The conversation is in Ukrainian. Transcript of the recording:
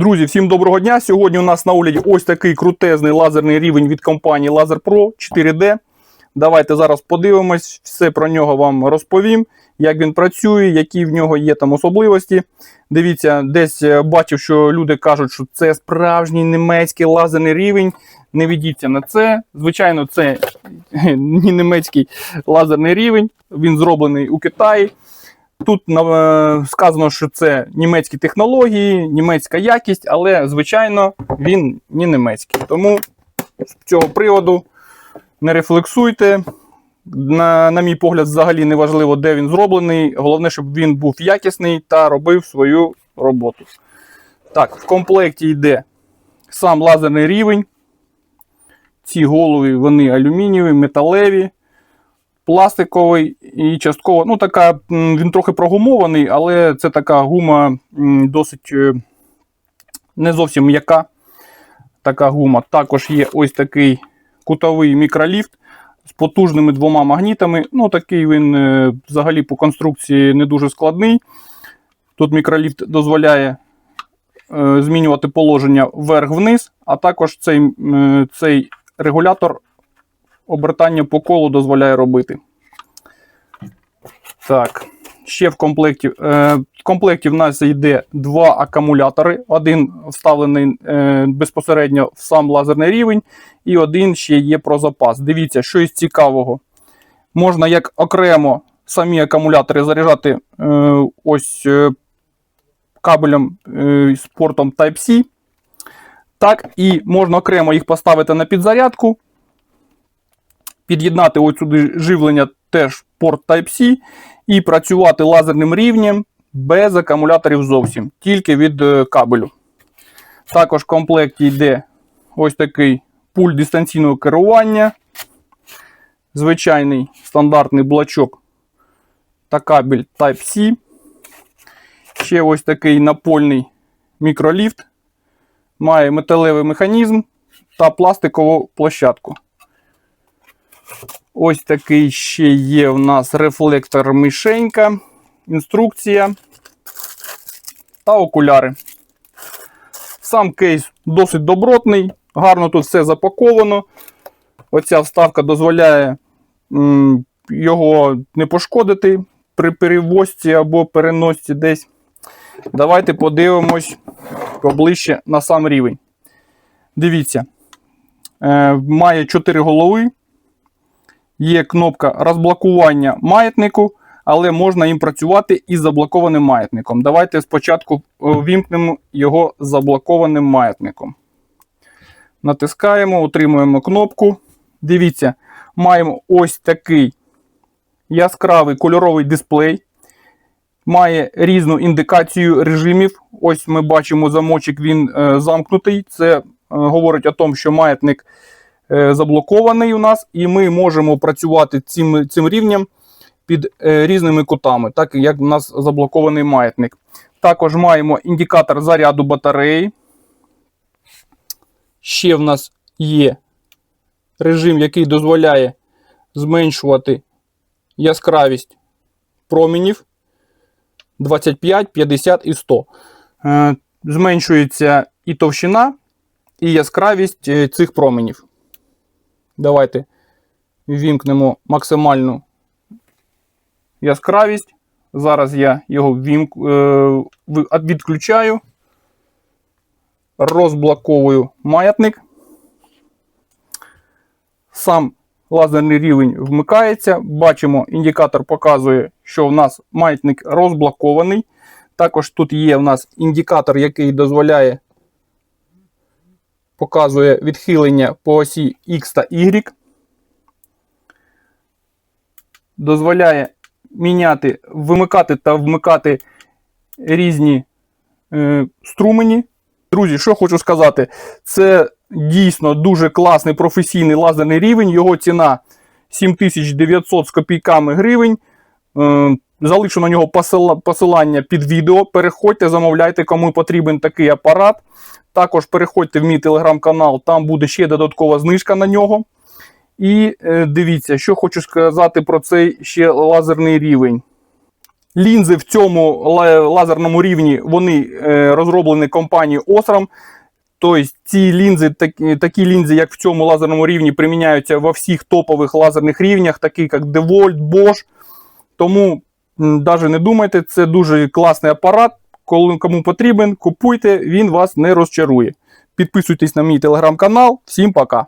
Друзі, всім доброго дня! Сьогодні у нас на огляді ось такий крутезний лазерний рівень від компанії Laser Pro 4D. Давайте зараз подивимось, все про нього вам розповім, як він працює, які в нього є там особливості. Дивіться, десь е, бачив, що люди кажуть, що це справжній німецький лазерний рівень. Не ведіться на це. Звичайно, це не німецький лазерний рівень. Він зроблений у Китаї. Тут е, сказано, що це німецькі технології, німецька якість, але, звичайно, він не німецький. Тому з цього приводу не рефлексуйте. На, на мій погляд, взагалі не важливо, де він зроблений. Головне, щоб він був якісний та робив свою роботу. Так, в комплекті йде сам лазерний рівень. Ці голови вони алюмінієві, металеві пластиковий і частково, ну така, він трохи прогумований, але це така гума досить е, не зовсім м'яка. Така гума. Також є ось такий кутовий мікроліфт з потужними двома магнітами. Ну, такий він е, взагалі по конструкції не дуже складний. Тут мікроліфт дозволяє е, змінювати положення вверх-вниз, а також цей, цей регулятор обертання по колу дозволяє робити. Так, ще в комплекті. Е, в комплекті в нас йде два акумулятори. Один вставлений е, безпосередньо в сам лазерний рівень, і один ще є про запас. Дивіться, що із цікавого. Можна як окремо самі акумулятори заряджати е, ось е, кабелем е, з портом Type-C. Так, і можна окремо їх поставити на підзарядку під'єднати ось сюди живлення теж порт Type-C і працювати лазерним рівнем без акумуляторів зовсім, тільки від е, кабелю. Також в комплекті йде ось такий пульт дистанційного керування, звичайний стандартний блочок та кабель Type-C. Ще ось такий напольний мікроліфт. Має металевий механізм та пластикову площадку. Ось такий ще є у нас рефлектор мишенька, інструкція та окуляри. Сам кейс досить добротний, гарно тут все запаковано. Оця вставка дозволяє його не пошкодити при перевозці або переносці десь. Давайте подивимось поближче на сам рівень. Дивіться, е, має 4 голови. Є кнопка розблокування маятнику, але можна їм працювати із заблокованим маятником. Давайте спочатку вімкнемо його заблокованим маятником. Натискаємо, утримуємо кнопку. Дивіться, маємо ось такий яскравий кольоровий дисплей. Має різну індикацію режимів. Ось ми бачимо замочок, він е, замкнутий. Це е, говорить о тому, що маятник е, заблокований у нас, і ми можемо працювати цим, цим рівнем під е, різними кутами, так як у нас заблокований маятник. Також маємо індикатор заряду батареї. Ще в нас є режим, який дозволяє зменшувати яскравість променів 25, 50 і 100. Е, Зменшується і товщина, і яскравість е, цих променів. Давайте ввімкнемо максимальну яскравість. Зараз я його ввімк... е, відключаю, розблоковую маятник. Сам лазерний рівень вмикається. Бачимо, індикатор показує, що в нас маятник розблокований. Також тут є в нас індикатор, який дозволяє показує відхилення по осі X та Y. Дозволяє міняти, вимикати та вмикати різні е, струмені. Друзі, що хочу сказати, це дійсно дуже класний професійний лазерний рівень. Його ціна 7900 з копійками гривень. Е, залишу на нього посилання під відео. Переходьте, замовляйте, кому потрібен такий апарат. Також переходьте в мій телеграм-канал, там буде ще додаткова знижка на нього. І е, дивіться, що хочу сказати про цей ще лазерний рівень. Лінзи в цьому лазерному рівні вони е, розроблені компанією Osram. Тобто ці лінзи, такі, лінзи, як в цьому лазерному рівні, приміняються во всіх топових лазерних рівнях, такі як DeWalt, Bosch. Тому навіть не думайте, це дуже класний апарат. Кому потрібен, купуйте, він вас не розчарує. Підписуйтесь на мій телеграм-канал. Всім пока!